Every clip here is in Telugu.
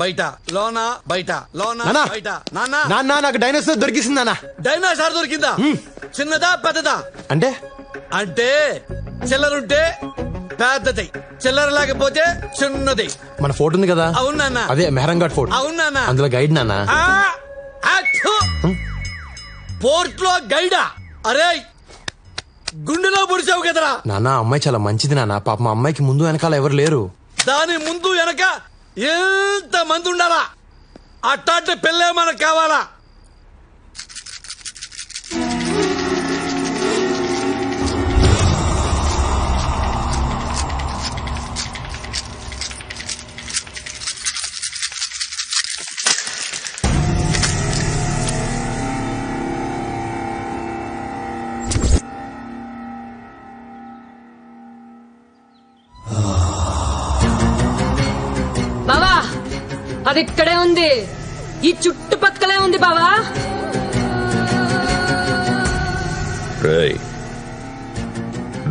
బయట? లోన బయట? లోన నానా! బయట? నాన్న నాకు డైనోసార్ దొరికిసింది నాన్న. డైనోసార్ దొరికిందా? చిన్నదా పెద్దదా? అంటే? అంటే చిల్లరుంటే పెద్దది. చిల్లర లేకపోతే చిన్నది. మన ఫోటో ఉంది కదా? అవును నాన్న. అదే మెహరంఘాట్ ఫోర్ట్ అవును నాన్న. అందులో గైడ్ నాన్న. పోర్ట్లో గైడా. అరే గుండెలో పొడిచావు కదరా. నాన్న అమ్మాయి చాలా మంచిది నాన్న. పాప మా అమ్మాయికి ముందు వెనకాల ఎవరు లేరు. దాని ముందు వెనక ఎంత మంది ఉండాలా? అట్టాంటి పెళ్ళే మనకు కావాలా? అది ఇక్కడే ఉంది. ఈ చుట్టుపక్కలే ఉంది బావా. రేయ్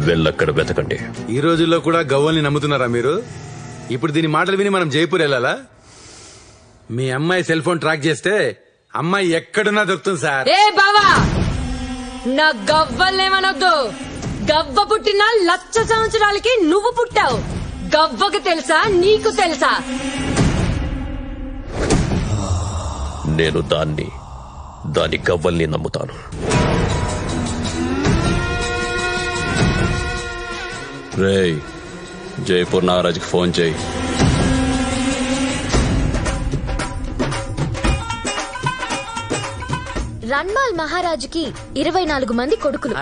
వెళ్ళక్కడ వెతకండి. ఈ రోజుల్లో కూడా గవ్వల్ని నమ్ముతున్నారా మీరు? ఇప్పుడు దీని మాటలు విని మనం జైపూర్ వెళ్ళాలా? మీ అమ్మాయి సెల్ ఫోన్ ట్రాక్ చేస్తే అమ్మాయి ఎక్కడున్నా దొరుకుతుంది సార్. ఏ బావా నా గవ్వల్నేమనొద్దు గవ్వ పుట్టిన లక్ష సంవత్సరాలకి నువ్వు పుట్టావు. గవ్వకు తెలుసా నీకు తెలుసా? నేను దాన్ని దాని గవ్వల్ని నమ్ముతాను. రేయ్ జైపూర్ నాగరాజ్కి ఫోన్ చేయి. రన్మాల్ మహారాజుకి ఇరవై నాలుగు మంది కొడుకులు.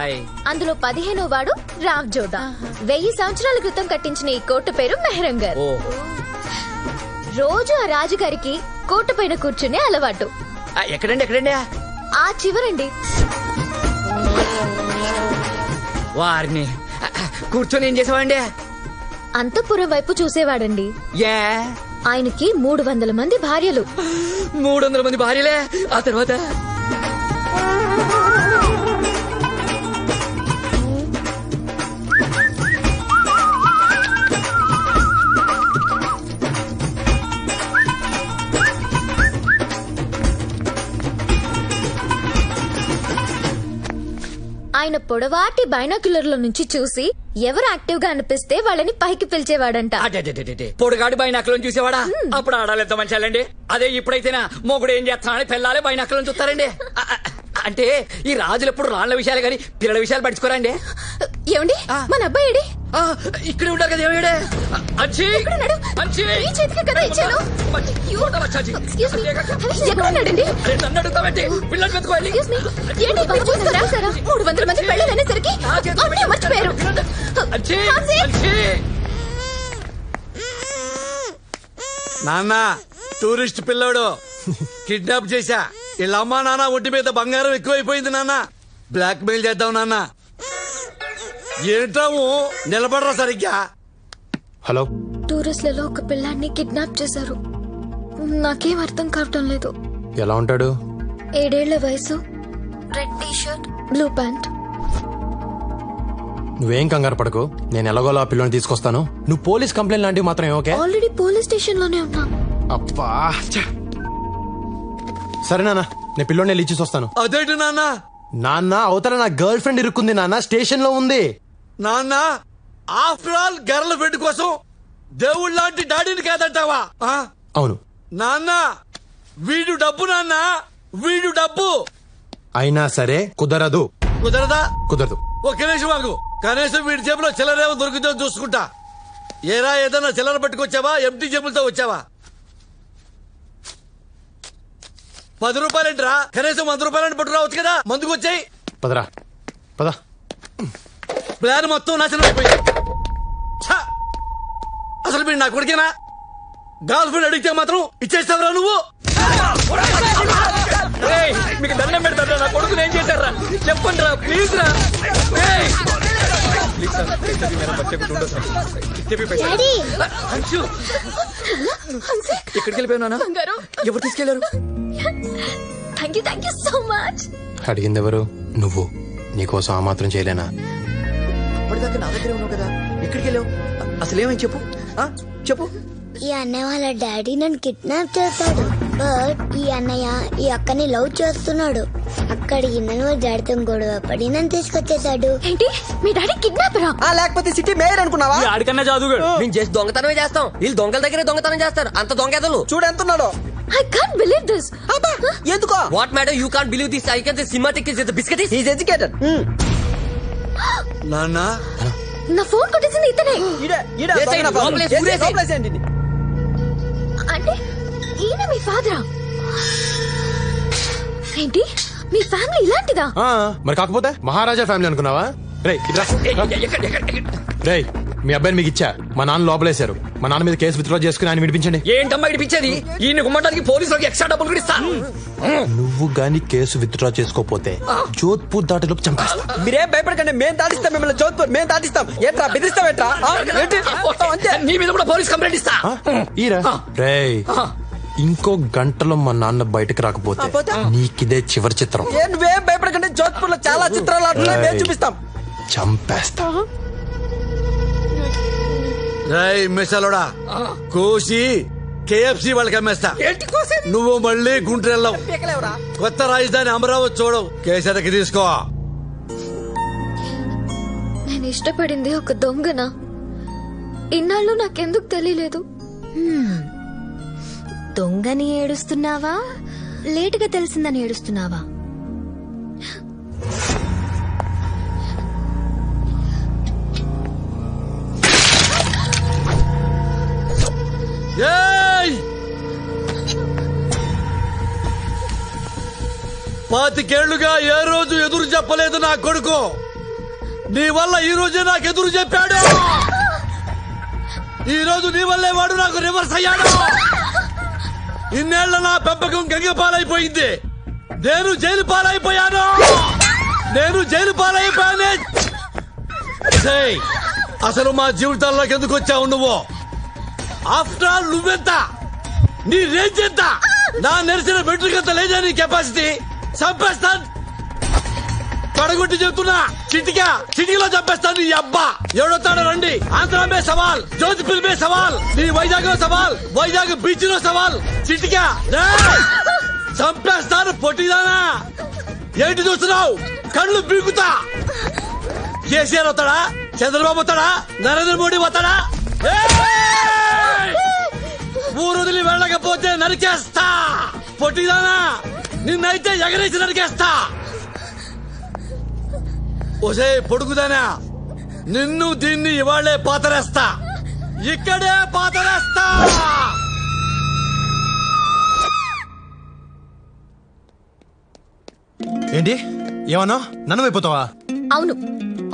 అందులో పదిహేనో వాడు రావ్ జోదా. వెయ్యి సంవత్సరాల క్రితం కట్టించిన ఈ కోట పేరు మెహరంగర్. రోజు ఆ రాజుగారికి కోట పైన కూర్చునే అలవాటు. ఎక్కడండి ఎక్కడండి? ఆ చివరండి. వారిని. కూర్చొని ఏం చేసావండి అంతఃపురం వైపు చూసేవాడండి. ఏ? ఆయనకి మూడు వందల మంది భార్యలు. మూడు వందల మంది భార్యలే? ఆ తర్వాత? ఆయన పొడవాటి బైనాక్యులర్ల నుంచి చూసి ఎవరు యాక్టివ్గా అనిపిస్తే వాళ్ళని పైకి పిలిచేవాడంట. అటే పొడుగాడి బైనాకలను చూసేవాడా? అప్పుడు ఆడాలి ఎంత మంచాలండి అదే ఇప్పుడైతేనా? మొగుడు ఏం చేస్తానని పిల్లాలే బైనాకలను చూస్తారండి. అంటే ఈ రాజులు ఎప్పుడు రాళ్ళ విషయాలు కానీ పిల్లల విషయాలు పట్టించుకోరండి ఏమండి మన అబ్బాయి ఏడి? ఆ, ఇక్కడే ఉంటారు కదా ఏమిడే అచ్చి ఎక్కడున్నాడు? అచ్చి ఈ చేతికే కదా ఇచ్చాను. Excuse me. ఎక్కడున్నాడండి? నన్ను పిల్లలు వెతుకోవాలి Excuse me. ఏంటి? చూసారా? మూడు వందల మంది పెళ్ళి అనేసరికి అప్పుడే మర్చిపోయారు అచ్చి ఝాన్సీ! అచ్చి నాన్న టూరిస్ట్ పిల్లోడు కిడ్నాప్ చేశా వీళ్ళ అమ్మా నాన్న ఒంటి మీద బంగారం ఎక్కువైపోయింది నాన్న. బ్లాక్ మెయిల్ చేద్దాం నాన్న. ఏంటాము నిలబడరా సరిగ్గా. హలో. టూరిస్ట్లలో ఒక పిల్లాన్ని కిడ్నాప్ చేశారు. నాకేం అర్థం కావటం లేదు. ఎలా ఉంటాడు? ఏడేళ్ళ వయసు red T shirt blue pant. నువ్వేం కంగారు పడకు. నేను ఎలాగోలా ఆ పిల్లని తీసుకొస్తాను. నువ్వు పోలీస్ కంప్లైంట్ లాంటివి మాత్రం ఓకే? ఆల్రెడీ పోలీస్ స్టేషన్లోనే ఉన్నా. అబ్బా ఛ. సరే నాన్న నేను పిల్లోని ఇచ్చేసి వస్తాను. అదేంటి నాన్న? నాన్న అవతల నా గర్ల్ ఫ్రెండ్ ఇరుక్కుంది నాన్న స్టేషన్లో ఉంది. నాన్న ఆఫ్టర్ ఆల్ గర్ల్ ఫ్రెండ్ కోసం దేవుళ్ళ లాంటి డాడీని కాదంటావా? ఆ? అవును. నాన్న వీడు డబ్బు నాన్న వీడు డబ్బు. అయినా సరే కుదరదు. కుదరదా? కుదరదు. ఒక్క నిమిషం ఆగు. కనీసం వీడి జేబులో చిల్లరేమో దొరికితే చూసుకుంటా. ఏరా ఏదైనా చిల్లర పట్టుకొచ్చావా? ఎంటీ జేబులతో వచ్చావా? పది రూపాయలేంట్రా? కనీసం వంద రూపాయలని పట్టు రావచ్చు కదా? మందుకు వచ్చాయి. పదరా. పద. ప్లాన్ మొత్తం నాశనం అయిపోయింది. ఛ! అసలు వీడు నా కొడుకేనా? గర్ల్ ఫ్రెండ్ అడిగితే మాత్రం ఇచ్చేస్తావురా నువ్వు? ఏయ్, మీకు దండం పెడతారా నా కొడుకుని ఏం చేశారా చెప్పండి రా ప్లీజ్ రా. ఏయ్! ప్లీజ్ సార్, ప్లీజ్ సార్, మేరా బచ్చే को ढूंढो సార్. చెప్పి పైసా. అంశు ఎక్కడికి వెళ్ళిపోయినా ఎవరు తీసుకెళ్లారు thank you thank you so much అడిగింది ఎవరు నువ్వు నీకోసం ఆ మాత్రం చేయలేనా అప్పటిదాకా నా దగ్గరే ఉన్నావు కదా ఎక్కడికి వెళ్ళావు అసలు ఏమని చెప్పు ఆ? చెప్పు ఈ అన్నయ్య వాళ్ళ డాడీ నన్ను కిడ్నాప్ చేస్తాడు బట్ ఈ అన్నయ్య ఈ అక్కని లవ్ చేస్తున్నాడు. అక్కడికి నన్ను డాడీతో గొడవ పడి నన్ను తీసుకొచ్చేసాడు ఏంటి? మీ డాడీ కిడ్నాపరా? ఆ లేకపోతే సిటీ మేయర్ అనుకున్నావా? ఆడికన్నా జాదుగాడు. మేము చేసి దొంగతనమే చేస్తాం. వీళ్ళు దొంగల దగ్గరే దొంగతనం చేస్తారు. అంత దొంగెదలు. చూడు ఎంత ఉన్నాడో ఐ కాంట్ బిలీవ్ దిస్ ఎందుకో? What madam you can't believe this I can cinematic is biscuit is educated నాన్న? నా ఫోన్ కొట్టేసింది ఇతనే. ఏసేయండి, లోపలేసి, ఊరేసేయండి. ఫాదరా. ఏంటి? మీ ఫ్యామిలీ ఇలాంటిదా? ఆ, మరి కాకపోతే మహారాజా ఫ్యామిలీ అనుకున్నావా? రేయ్ ఇట్రా. రేయ్ మీ అబ్బాయిని మీకు ఇచ్చా. మా నాన్న లోపలేశారు. మా నాన్న మీద కేసు విత్డ్రా చేసుకుని ఆయన వినిపించండి ఏంటమ్మా ఇడిపించేది ఈయన గుమ్మటానికి పోలీసులకు ఎక్స్ట్రా డబ్బులు కూడా ఇస్తా నువ్వు గాని కేసు విత్డ్రా చేసుకోపోతే జోధ్పూర్ దాటిలోపు చంపేస్తా. మీరేం భయపడకండి మేము దాటిస్తాం మిమ్మల్ని జోధ్పూర్ మేము దాటిస్తాం. ఏంట్రా బెదిరిస్తాం ఆ, ఏంటి? అంతే. నీ మీద కూడా పోలీస్ కంప్లైంట్ ఇస్తా. ఈరా. రేయ్. ఇంకో గంటలో మా నాన్న బయటకు రాకపోతే పోతే? నీకిదే చివరి చిత్రం. నువ్వేం భయపడకండి. జోధ్పూర్లో చాలా చిత్రాలు ఆడుతున్నాయి. మేము రేయ్. చూపిస్తాం. చంపేస్తా రై మిసలోడా కోసి కేఎఫ్సి వాళ్ళకి అమ్మేస్తా. నువ్వు మళ్ళీ గుంటెళ్ళవు పీకలేవురా. కొత్త రాజధాని అమరావతి చూడవు. కేసరికి తీసుకో. నేను ఇష్టపడింది ఒక దొంగన? ఇన్నాళ్ళు నాకెందుకు తెలియలేదు? దొంగని ఏడుస్తున్నావా? లేటుగా తెలిసిందని ఏడుస్తున్నావా? పాతికేళ్ళుగా ఏ రోజు ఎదురు చెప్పలేదు నా కొడుకు. నీ వల్ల ఈ రోజే నాకు ఎదురు చెప్పాడు. ఈ రోజు నీ వల్లే వాడు నాకు రివర్స్ అయ్యాడు. ఇన్నేళ్ళ నా పెంపకం గంగ పాలైపోయింది నేను జైలు పాలైపోయాను. నేను జైలు పాలైపోయానే. అసలు మా జీవితాల్లోకి ఎందుకు వచ్చావు నువ్వు? ఆఫ్టర్ ఆల్ నువ్వెంత? నీ రేంజ్ ఎంత? నా నెరిసిన ఎంత లేదా నీ కెపాసిటీ చంపేస్తాను. పడగొట్టి చెప్తున్నా. చిటికా చిటికలో చంపేస్తాను నీ అబ్బా. ఎవడొస్తాడో రండి. ఆంధ్రమే సవాల్ జ్యోతిపూర్ మే సవాల్ నీ వైజాగ్లో సవాల్ వైజాగ్ బీచ్లో సవాల్. చిటికా చంపేస్తాను పొట్టిదానా. ఏంటి చూస్తున్నావు? కళ్ళు బీగుతా కేసీఆర్ వస్తాడా? చంద్రబాబు వస్తాడా? నరేంద్ర మోడీ వస్తాడా? ఊరు వదిలి వెళ్ళకపోతే నరికేస్తా. పొట్టిదానా నిన్నైతే ఎగరేసి నరికేస్తా. ఒసే పొడుగుదానా? నిన్ను దీన్ని ఇవాళ్ళే పాతరేస్తా. ఇక్కడే పాతరేస్తా. ఏంటి? ఏమన్నా? నన్ను అయిపోతావా అవును.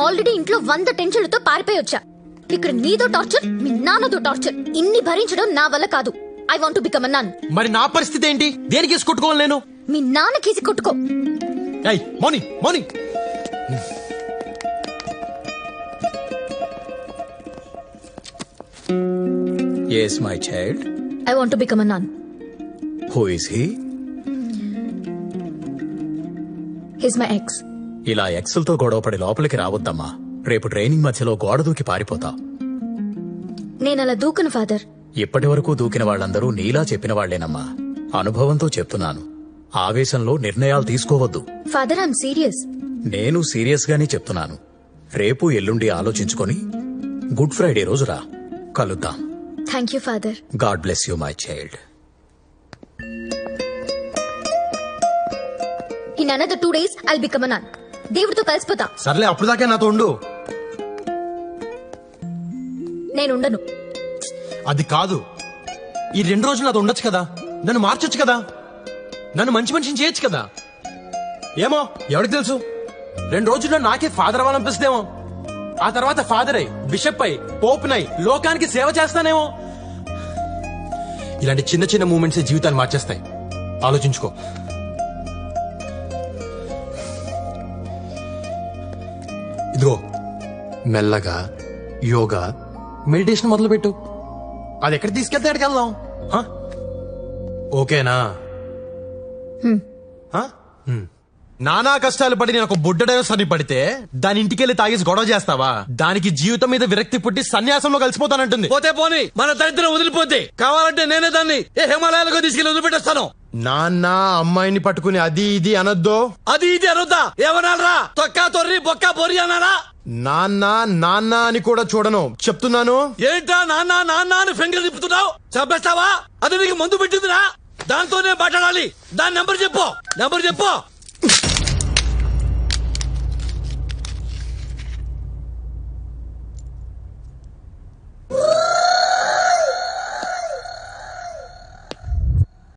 ఆల్రెడీ ఇంట్లో వంద టెన్షన్లతో పారిపోయి వచ్చా. ఇక్కడ నీదో టార్చర్ మీ నాన్నదో టార్చర్. ఇన్ని భరించడం నా వల్ల కాదు. ఐ వాంట్ బికమ్ అన్నాన్ మరి నా పరిస్థితి ఏంటి? దేనికి కొట్టుకోవాలి నేను? మీ నాన్న కేసి కొట్టుకో. ఏయ్ Mouni. Mouni yes my child I want become a nun who is he his my ex ఇలా ఎక్సెల్తో గొడవపడి లోపలికి రావద్దమ్మా. రేపు ట్రైనింగ్ మధ్యలో గోడ దూకి పారిపోతావు నేను అలా దూకను ఫాదర్. ఇప్పటి వరకు దూకిన వాళ్ళందరూ నీలా చెప్పిన వాళ్ళేనమ్మా అనుభవంతో చెప్తున్నాను. ఆవేశంలో నిర్ణయాలు తీసుకోవద్దు. ఫాదర్ ఐఎమ్ సీరియస్ నేను సీరియస్ గానే చెప్తున్నాను. రేపు ఎల్లుండి ఆలోచించుకొని గుడ్ ఫ్రైడే రోజు రా. కలుద్దాం. Thank you father God bless you my child in another two days I'll become a nun దేవుడితో కలిసిపోతా. సర్లే అప్పుడు దాకా నాతో ఉండు. నేను ఉండను. అది కాదు. ఈ రెండు రోజులు నాతో ఉండొచ్చు కదా? నన్ను మార్చొచ్చు కదా? నన్ను మంచి మనిషిని చేయొచ్చు కదా? ఏమో ఎవరికి తెలుసు? రెండు రోజుల్లో నాకే ఫాదర్ అవ్వాలనిపిస్తేమో ఆ తర్వాత ఫాదర్ అయి బిషప్ అయి పోప్ నై లోకానికి సేవ చేస్తానేమో. ఇలాంటి చిన్న చిన్న మూమెంట్స్ జీవితాన్ని మార్చేస్తాయి. ఆలోచించుకో. ఇదిగో. మెల్లగా యోగా మెడిటేషన్ మొదలుపెట్టు. అది ఎక్కడ తీసుకెళ్తే అక్కడికి వెళ్దాం? హ? ఓకేనా. నానా కష్టాలు పడి నేను ఒక బుడ్డడైన సన్ని పడితే దాని ఇంటికెళ్ళి తాగేసి గొడవ చేస్తావా? దానికి జీవితం మీద విరక్తి పుట్టి సన్యాసంలో కలిసిపోతానంటుంది. పోతే పోని మన దరిద్రం వదిలిపోతే కావాలంటే నేనే దాన్ని ఏ హిమాలయాలకు తీసుకెళ్ళి వదిలిపెట్టేస్తాను. నాన్న అమ్మాయిని పట్టుకుని అది ఇది అనొద్దో. అది ఇది అనొద్దా? ఏమనాలరా? తొక్కా తొర్రి బొక్క బొరి అన్నారా నాన్న నాన్న అని కూడా చూడను. చెప్తున్నాను. ఏంటా నాన్న నాన్న అని ఫింగర్ తిప్పుతున్నావు? చంపేస్తావా? అది నీకు మందు పెట్టిందిరా? దాంతోనే మాట్లాడాలి. దాని నెంబర్ చెప్పు. నెంబర్ చెప్పు.